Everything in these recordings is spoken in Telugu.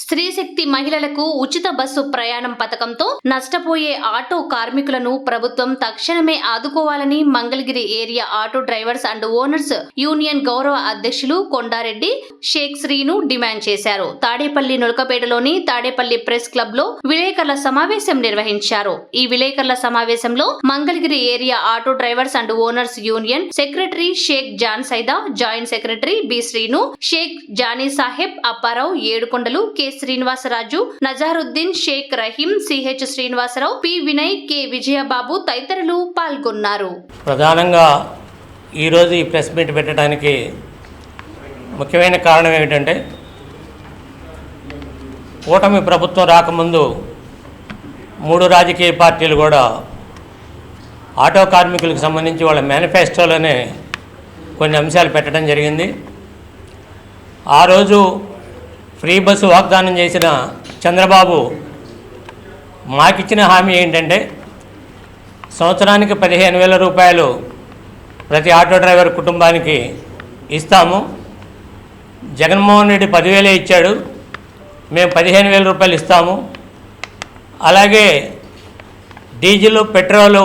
స్త్రీ శక్తి మహిళలకు ఉచిత బస్సు ప్రయాణం పథకంతో నష్టపోయే ఆటో కార్మికులను ప్రభుత్వం తక్షణమే ఆదుకోవాలని Mangalagiri area auto drivers and owners union గౌరవ అధ్యక్షులు కొండారెడ్డి షేక్ శ్రీను డిమాండ్ చేశారు. తాడేపల్లి నులకపేటలోని తాడేపల్లి ప్రెస్ క్లబ్లో విలేకరుల సమావేశం నిర్వహించారు. ఈ విలేకరుల సమావేశంలో Mangalagiri area auto drivers and owners union secretary Sheikh John Saida joint secretary B Srinu Sheikh Johnny Saheb Apparao Yedukondalu K. Srinivasaraju Nazaruddin Sheikh Rahim CH Srinivasarao P Vinay K Vijayababu తదితరులు పాల్గొన్నారు. ప్రధానంగా ఈరోజు ఈ ప్రెస్ మీట్ పెట్టడానికి ముఖ్యమైన కారణం ఏమిటంటే కూటమి ప్రభుత్వం రాకముందు మూడు రాజకీయ పార్టీలు కూడా ఆటో కార్మికులకు సంబంధించి వాళ్ళ మేనిఫెస్టోలోనే కొన్ని అంశాలు పెట్టడం జరిగింది. ఆ రోజు ఫ్రీ బస్సు వాగ్దానం చేసిన చంద్రబాబు మాకిచ్చిన హామీ ఏంటంటే సంవత్సరానికి పదిహేను వేల రూపాయలు ప్రతి ఆటో డ్రైవర్ కుటుంబానికి ఇస్తాము. జగన్మోహన్ రెడ్డి పదివేలే ఇచ్చాడు. మేము పదిహేను వేల రూపాయలు ఇస్తాము. అలాగే diesel petrol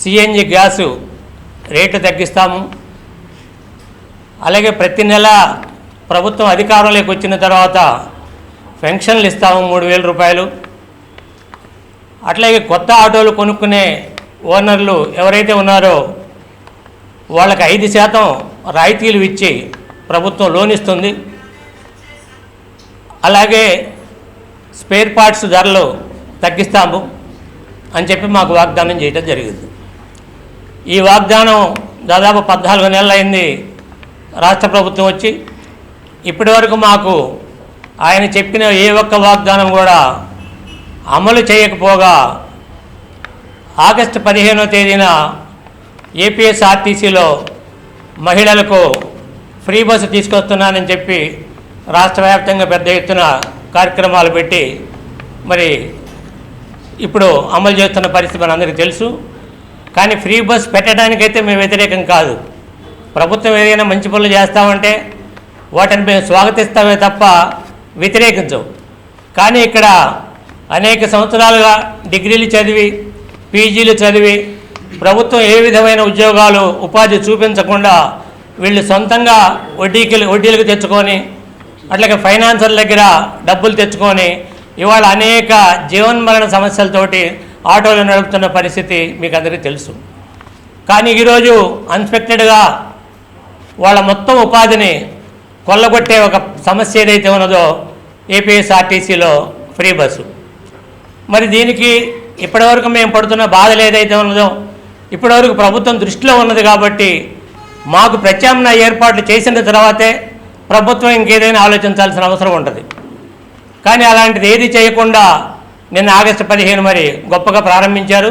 CNG gas rate తగ్గిస్తాము. అలాగే ప్రతి నెల ప్రభుత్వం అధికారంలోకి వచ్చిన తర్వాత పెన్షన్లు ఇస్తాము మూడు వేల రూపాయలు. అట్లాగే కొత్త ఆటోలు కొనుక్కునే ఓనర్లు ఎవరైతే ఉన్నారో వాళ్ళకి ఐదు శాతం రాయితీలు ఇచ్చి ప్రభుత్వం లోన్ ఇస్తుంది. అలాగే స్పేర్ పార్ట్స్ ధరలు తగ్గిస్తాము అని చెప్పి మాకు వాగ్దానం చేయడం జరిగింది. ఈ వాగ్దానం దాదాపు పద్నాలుగు నెలలు అయింది రాష్ట్ర ప్రభుత్వం వచ్చి ఇప్పటి వరకు మాకు ఆయన చెప్పిన ఏ ఒక్క వాగ్దానం కూడా అమలు చేయకపోగా ఆగస్టు పదిహేనో తేదీన ఏపీఎస్ఆర్టీసీలో మహిళలకు ఫ్రీ బస్సు తీసుకొస్తున్నానని చెప్పి రాష్ట్ర వ్యాప్తంగా పెద్ద ఎత్తున కార్యక్రమాలు పెట్టి మరి ఇప్పుడు అమలు చేస్తున్న పరిస్థితి మనందరికీ తెలుసు. కానీ ఫ్రీ బస్ పెట్టడానికైతే మేము వ్యతిరేకం కాదు. ప్రభుత్వం ఏదైనా మంచి పనులు చేస్తామంటే వాటిని మేము స్వాగతిస్తామే తప్ప వ్యతిరేకించవు కానీ ఇక్కడ అనేక సంవత్సరాలుగా డిగ్రీలు చదివి పీజీలు చదివి ప్రభుత్వం ఏ విధమైన ఉద్యోగాలు ఉపాధి చూపించకుండా వీళ్ళు సొంతంగా వడ్డీకి వడ్డీలకు తెచ్చుకొని అట్లాగే ఫైనాన్సర్ల దగ్గర డబ్బులు తెచ్చుకొని ఇవాళ అనేక జీవన్మరణ సమస్యలతోటి ఆటోలు నడుపుతున్న పరిస్థితి మీకు అందరికీ తెలుసు. కానీ ఈరోజు అన్స్పెక్టెడ్గా వాళ్ళ మొత్తం ఉపాధిని కొల్లగొట్టే ఒక సమస్య ఏదైతే ఉన్నదో ఏపీఎస్ఆర్టీసీలో ఫ్రీ బస్సు. మరి దీనికి ఇప్పటివరకు మేము పడుతున్న బాధలు ఏదైతే ఉన్నదో ఇప్పటివరకు ప్రభుత్వం దృష్టిలో ఉన్నది కాబట్టి మాకు ప్రత్యామ్నాయ ఏర్పాట్లు చేసిన తర్వాతే ప్రభుత్వం ఇంకేదైనా ఆలోచించాల్సిన అవసరం ఉంటుంది. కానీ అలాంటిది ఏది చేయకుండా నిన్న ఆగస్టు పదిహేను మరి గొప్పగా ప్రారంభించారు.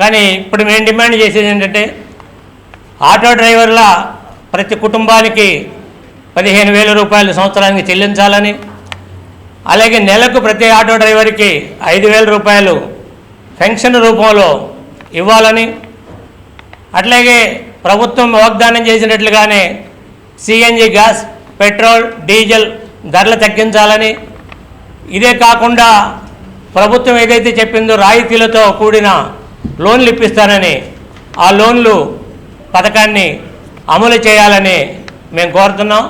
కానీ ఇప్పుడు మేము డిమాండ్ చేసేది ఏంటంటే ఆటో డ్రైవర్ల ప్రతి కుటుంబానికి పదిహేను వేల రూపాయలు సంవత్సరానికి చెల్లించాలని అలాగే నెలకు ప్రతి ఆటో డ్రైవర్కి ఐదు వేల రూపాయలు పెన్షన్ రూపంలో ఇవ్వాలని అట్లాగే ప్రభుత్వం వాగ్దానం చేసినట్లుగానే సిఎన్జి గ్యాస్ పెట్రోల్ డీజిల్ ధరలు తగ్గించాలని ఇదే కాకుండా ప్రభుత్వం ఏదైతే చెప్పిందో రాయితీలతో కూడిన లోన్లు ఇప్పిస్తానని ఆ లోన్లు పథకాన్ని అమలు చేయాలని మేము కోరుతున్నాం.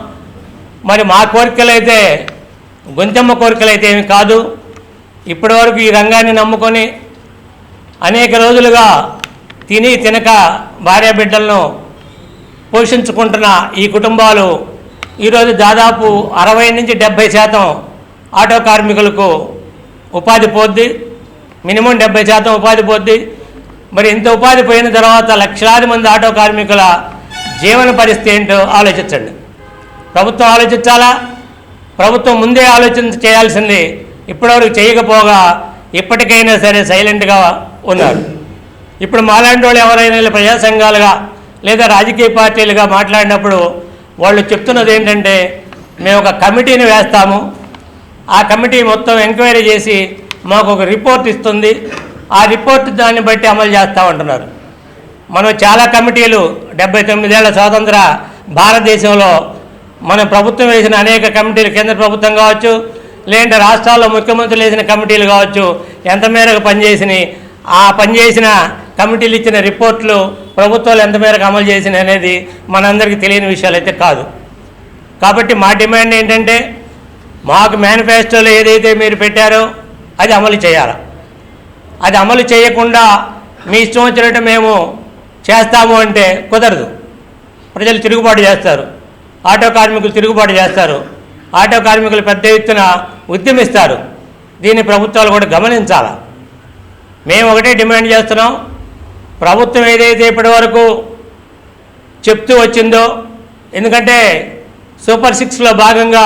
మరి మా కోరికలు అయితే గొంతెమ్మ కోరికలు అయితే ఏమి కాదు. ఇప్పటివరకు ఈ రంగాన్ని నమ్ముకొని అనేక రోజులుగా తిని తినక భార్య బిడ్డలను పోషించుకుంటున్న ఈ కుటుంబాలు ఈరోజు దాదాపు అరవై నుంచి డెబ్భై శాతం ఆటో కార్మికులకు ఉపాధి పోద్ది. మినిమం డెబ్బై శాతం ఉపాధి పోద్ది. మరి ఇంత ఉపాధి పోయిన తర్వాత లక్షలాది మంది ఆటో కార్మికుల జీవన పరిస్థితి ఏంటో ఆలోచించండి. ప్రభుత్వం ఆలోచించాలా? ప్రభుత్వం ముందే ఆలోచన చేయాల్సింది ఇప్పటివరకు చేయకపోగా ఇప్పటికైనా సరే సైలెంట్గా ఉన్నారు. ఇప్పుడు మాలాంటి వాళ్ళు ఎవరైనా ప్రజా సంఘాలుగా లేదా రాజకీయ పార్టీలుగా మాట్లాడినప్పుడు వాళ్ళు చెప్తున్నది ఏంటంటే మేము ఒక కమిటీని వేస్తాము. ఆ కమిటీ మొత్తం ఎంక్వైరీ చేసి మాకు ఒక రిపోర్ట్ ఇస్తుంది. ఆ రిపోర్ట్ దాన్ని బట్టి అమలు చేస్తూ ఉంటున్నారు మనం చాలా కమిటీలు డెబ్బై తొమ్మిదేళ్ళ స్వాతంత్ర భారతదేశంలో మన ప్రభుత్వం వేసిన అనేక కమిటీలు కేంద్ర ప్రభుత్వం కావచ్చు లేదంటే రాష్ట్రాల్లో ముఖ్యమంత్రులు వేసిన కమిటీలు కావచ్చు ఎంత మేరకు పనిచేసినాయి ఆ పనిచేసిన కమిటీలు ఇచ్చిన రిపోర్ట్లు ప్రభుత్వాలు ఎంత మేరకు అమలు చేసినాయి అనేది మనందరికీ తెలియని విషయాలు అయితే కాదు. కాబట్టి మా డిమాండ్ ఏంటంటే మాకు మేనిఫెస్టోలో ఏదైతే మీరు పెట్టారో అది అమలు చేయాలి? అది అమలు చేయకుండా మీ ఇష్టం వచ్చినట్టు మేము చేస్తాము అంటే కుదరదు. ప్రజలు తిరుగుబాటు చేస్తారు. ఆటో కార్మికులు తిరుగుబాటు చేస్తారు. ఆటో కార్మికులు పెద్ద ఎత్తున ఉద్యమిస్తారు. దీన్ని ప్రభుత్వాలు కూడా గమనించాలి. మేము ఒకటే డిమాండ్ చేస్తున్నాం. ప్రభుత్వం ఏదైతే ఇప్పటివరకు చెప్తూ వచ్చిందో ఎందుకంటే సూపర్ సిక్స్లో భాగంగా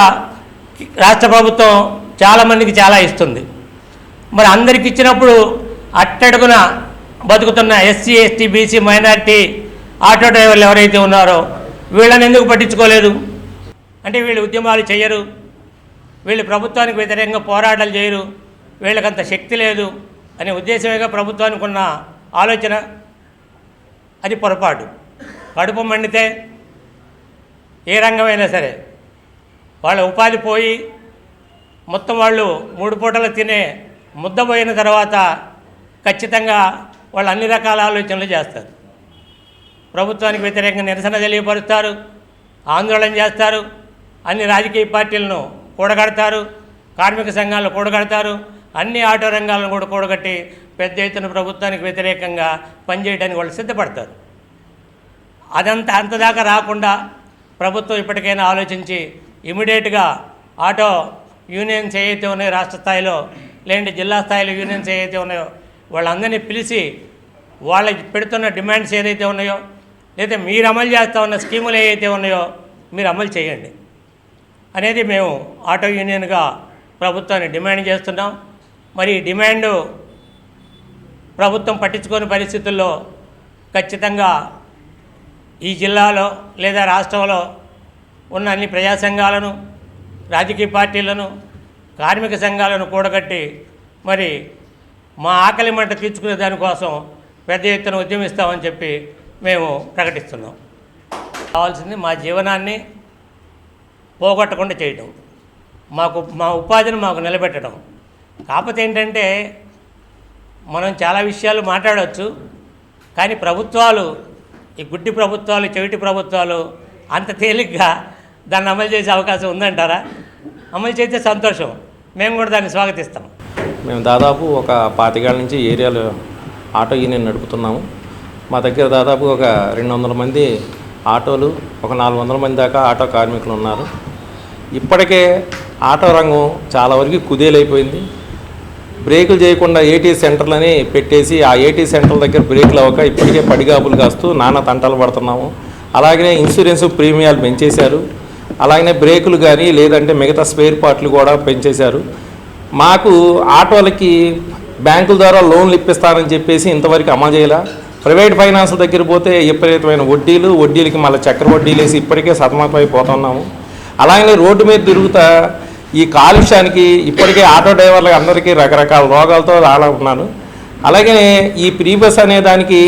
రాష్ట్ర ప్రభుత్వం చాలామందికి చాలా ఇస్తుంది. మరి అందరికి ఇచ్చినప్పుడు అట్టడుగున బతుకుతున్న SC ST BC minority auto డ్రైవర్లు ఎవరైతే ఉన్నారో వీళ్ళని ఎందుకు పట్టించుకోలేదు? అంటే వీళ్ళు ఉద్యమాలు చేయరు. వీళ్ళు ప్రభుత్వానికి వ్యతిరేకంగా పోరాటాలు చేయరు. వీళ్ళకంత శక్తి లేదు అనే ఉద్దేశమేగా ప్రభుత్వానికి ఉన్న ఆలోచన అది పొరపాటు. కడుపు మండితే ఏ రంగమైనా సరే వాళ్ళ ఉపాధి పోయి మొత్తం వాళ్ళు మూడు పూటలు తినే ముద్ద పోయిన తర్వాత ఖచ్చితంగా వాళ్ళు అన్ని రకాల ఆలోచనలు చేస్తారు. ప్రభుత్వానికి వ్యతిరేకంగా నిరసన తెలియపరుస్తారు ఆందోళన చేస్తారు అన్ని రాజకీయ పార్టీలను కూడగడతారు కార్మిక సంఘాలను కూడగడతారు అన్ని ఆటో రంగాలను కూడా కూడగట్టి పెద్ద ఎత్తున ప్రభుత్వానికి వ్యతిరేకంగా పనిచేయడానికి వాళ్ళు సిద్ధపడతారు. అదంతా అంతదాకా రాకుండా ప్రభుత్వం ఇప్పటికైనా ఆలోచించి ఇమీడియట్గా ఆటో యూనియన్స్ ఏవైతే ఉన్నాయో రాష్ట్ర స్థాయిలో లేదంటే జిల్లా స్థాయిలో యూనియన్స్ ఏవైతే ఉన్నాయో వాళ్ళందరినీ పిలిచి వాళ్ళకి పెడుతున్న డిమాండ్స్ ఏదైతే ఉన్నాయో లేదా మీరు అమలు చేస్తూ ఉన్న స్కీములు ఏవైతే ఉన్నాయో మీరు అమలు చేయండి. అనేది మేము ఆటో యూనియన్గా ప్రభుత్వాన్ని డిమాండ్ చేస్తున్నాం. మరి డిమాండ్ డిమాండు ప్రభుత్వం పట్టించుకోని పరిస్థితుల్లో ఖచ్చితంగా ఈ జిల్లాలో లేదా రాష్ట్రంలో ఉన్న అన్ని ప్రజా సంఘాలను రాజకీయ పార్టీలను కార్మిక సంఘాలను కూడగట్టి మరి మా ఆకలి మంట తీర్చుకునే దానికోసం పెద్ద ఎత్తున ఉద్యమిస్తామని చెప్పి మేము ప్రకటిస్తున్నాం. కావాల్సింది మా జీవనాన్ని పోగొట్టకుండా చేయటం. మాకు మా ఉపాధిని మాకు నిలబెట్టడం. కాకపోతే ఏంటంటే మనం చాలా విషయాలు మాట్లాడవచ్చు కానీ ప్రభుత్వాలు ఈ గుడ్డి ప్రభుత్వాలు చెవిటి ప్రభుత్వాలు అంత తేలిగ్గా దాన్ని అమలు చేసే అవకాశం ఉందంటారా? అమలు చేస్తే సంతోషం. మేము కూడా దాన్ని స్వాగతిస్తాం. మేము దాదాపు ఒక పాతికేళ్ళ నుంచి ఏరియాలో ఆటో యూనియన్ నడుపుతున్నాము. మా దగ్గర దాదాపు ఒక రెండు వందల మంది ఆటోలు ఒక నాలుగు వందల మంది దాకా ఆటో కార్మికులు ఉన్నారు. ఇప్పటికే ఆటో రంగం చాలా వరకు కుదేలైపోయింది. బ్రేకులు చేయకుండా ఏటీ సెంటర్లని పెట్టేసి ఆ ఏటీ సెంటర్ల దగ్గర బ్రేకులు అవ్వక ఇప్పటికే పడిగాపులు కాస్తూ నానా తంటాలు పడుతున్నాము. అలాగనే ఇన్సూరెన్స్ ప్రీమియాలు పెంచేశారు. అలాగనే బ్రేకులు కానీ లేదంటే మిగతా స్పేర్ పార్ట్లు కూడా పెంచేశారు. మాకు ఆటోలకి బ్యాంకుల ద్వారా లోన్లు ఇప్పిస్తారని చెప్పేసి ఇంతవరకు అమలు చేయలే. ప్రైవేట్ ఫైనాన్స్ దగ్గర పోతే విపరీతమైన వడ్డీలు వడ్డీలకి మళ్ళీ చక్ర వడ్డీలు వేసి ఇప్పటికే సతమతమైపోతున్నాము అలాగే రోడ్డు మీద తిరుగుతా ఈ కాలుష్యానికి ఇప్పటికే ఆటో డ్రైవర్లకు అందరికీ రకరకాల రోగాలతో అలా ఉన్నాను. అలాగే ఈ ప్రీ బస్ అనే దానికి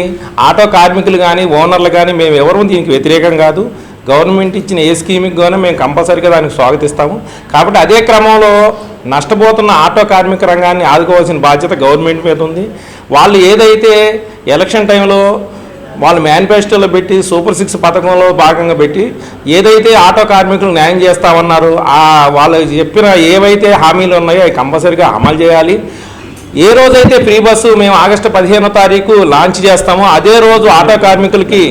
ఆటో కార్మికులు కానీ ఓనర్లు కానీ మేము ఎవరు దీనికి వ్యతిరేకం కాదు. గవర్నమెంట్ ఇచ్చిన ఏ స్కీమ్కి కానీ మేము కంపల్సరీగా దానికి స్వాగతిస్తాము. కాబట్టి అదే క్రమంలో నష్టపోతున్న ఆటో కార్మిక రంగాన్ని ఆదుకోవాల్సిన బాధ్యత గవర్నమెంట్ మీద ఉంది. వాళ్ళు ఏదైతే ఎలక్షన్ టైంలో వాళ్ళు మేనిఫెస్టోలో పెట్టి సూపర్ సిక్స్ పథకంలో భాగంగా పెట్టి ఏదైతే ఆటో కార్మికులు న్యాయం చేస్తామన్నారు ఆ వాళ్ళు చెప్పిన ఏవైతే హామీలు ఉన్నాయో అవి కంపల్సరీగా అమలు చేయాలి. ఏ రోజైతే ఫ్రీ బస్సు మేము ఆగస్టు పదిహేనో తారీఖు లాంచ్ చేస్తామో అదే రోజు ఆటో కార్మికులకి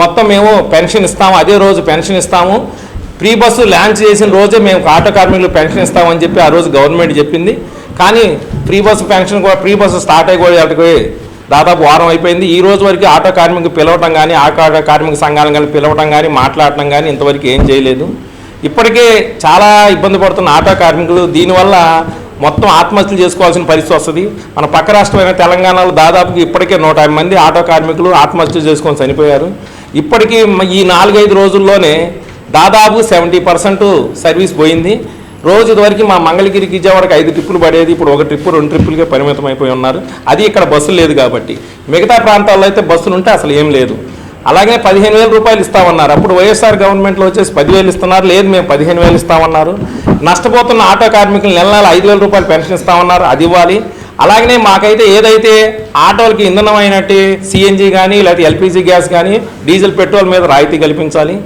మొత్తం మేము పెన్షన్ ఇస్తాము అదే రోజు పెన్షన్ ఇస్తాము. ప్రీ బస్సు లాంచ్ చేసిన రోజే మేము ఆటో కార్మికులకు పెన్షన్ ఇస్తామని చెప్పి ఆ రోజు గవర్నమెంట్ చెప్పింది. కానీ ప్రీ బస్సు పెన్షన్ కూడా ప్రీ బస్సు స్టార్ట్ అయిపోయేటికి దాదాపు వారం అయిపోయింది. ఈ రోజు వరకు ఆటో కార్మికులు పిలవటం కానీ ఆటో కార్మిక సంఘాలను కానీ పిలవటం కానీ మాట్లాడటం కానీ ఇంతవరకు ఏం చేయలేదు. ఇప్పటికే చాలా ఇబ్బంది పడుతున్న ఆటో కార్మికులు దీనివల్ల మొత్తం ఆత్మహత్యలు చేసుకోవాల్సిన పరిస్థితి వస్తుంది. మన పక్క రాష్ట్రమైన తెలంగాణలో దాదాపుకి ఇప్పటికే నూట మంది ఆటో కార్మికులు ఆత్మహత్యలు చేసుకొని చనిపోయారు. ఇప్పటికీ ఈ నాలుగైదు రోజుల్లోనే దాదాపు సెవెంటీ పర్సెంట్ సర్వీస్ పోయింది. రోజు వరకు మా మంగళగిరి విజయవాడకి ఐదు ట్రిప్పులు పడేది. ఇప్పుడు ఒక ట్రిప్పు రెండు ట్రిప్పులుగా పరిమితం అయిపోయి ఉన్నారు. అది ఇక్కడ బస్సు లేదు కాబట్టి. మిగతా ప్రాంతాల్లో అయితే బస్సులు ఉంటే అసలు ఏం లేదు. అలాగే పదిహేను వేల రూపాయలు ఇస్తామన్నారు. అప్పుడు వైఎస్ఆర్ గవర్నమెంట్లో వచ్చేసి పదివేలు ఇస్తున్నారు. లేదు మేము పదిహేను వేలు ఇస్తామన్నారు. నష్టపోతున్న ఆటో కార్మికులు నెల నెల ఐదు వేల రూపాయలు పెన్షన్ ఇస్తామన్నారు. అది ఇవ్వాలి. అలాగనే మాకైతే ఏదైతే ఆటోలకి ఇంధనం అయినట్టు సిఎన్జి కానీ లేకపోతే ఎల్పిజి గ్యాస్ కానీ డీజిల్ పెట్రోల్ మీద రాయితీ కల్పించాలి.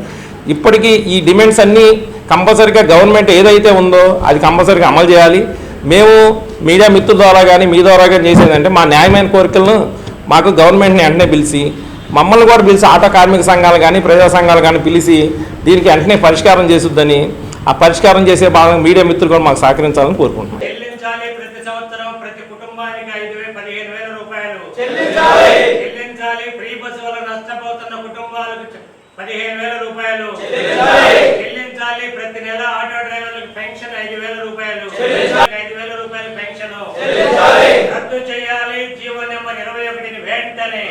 ఇప్పటికీ ఈ డిమాండ్స్ అన్నీ కంపల్సరీగా గవర్నమెంట్ ఏదైతే ఉందో అది కంపల్సరీగా అమలు చేయాలి. మేము మీడియా మిత్రుల ద్వారా కానీ మీ ద్వారా కానీ చేసేదంటే మా న్యాయమైన కోరికలను మాకు గవర్నమెంట్ని వెంటనే పిలిచి మమ్మల్ని కూడా పిలిచి ఆటో కార్మిక సంఘాలు కానీ ప్రజా సంఘాలు కానీ పిలిచి దీనికి వెంటనే పరిష్కారం చేసుద్దని ఆ పరిష్కారం చేసే భాగంగా మీడియా మిత్రులు కూడా మాకు సహకరించాలని కోరుకుంటున్నాం. చెల్లించాలి ప్రతి సంవత్సరం ప్రతి కుటుంబానికి ఐదు వేల పదిహేను వేల రూపాయలు. చెల్లించాలి. చెల్లించాలి. ఫ్రీ బస్సు వల్ల నష్టపోతున్న కుటుంబాలకు చె- పదిహేను వేల రూపాయలు. చెల్లించాలి. ప్రతి నెల ఆటో డ్రైవర్లకు పెన్షన్ ఐదు వేల రూపాయలు. ఐదు వేల రూపాయల పెన్షన్. రద్దు చేయాలి. జీవో నెంబర్ ఇరవై ఒకటిని వెంటనే.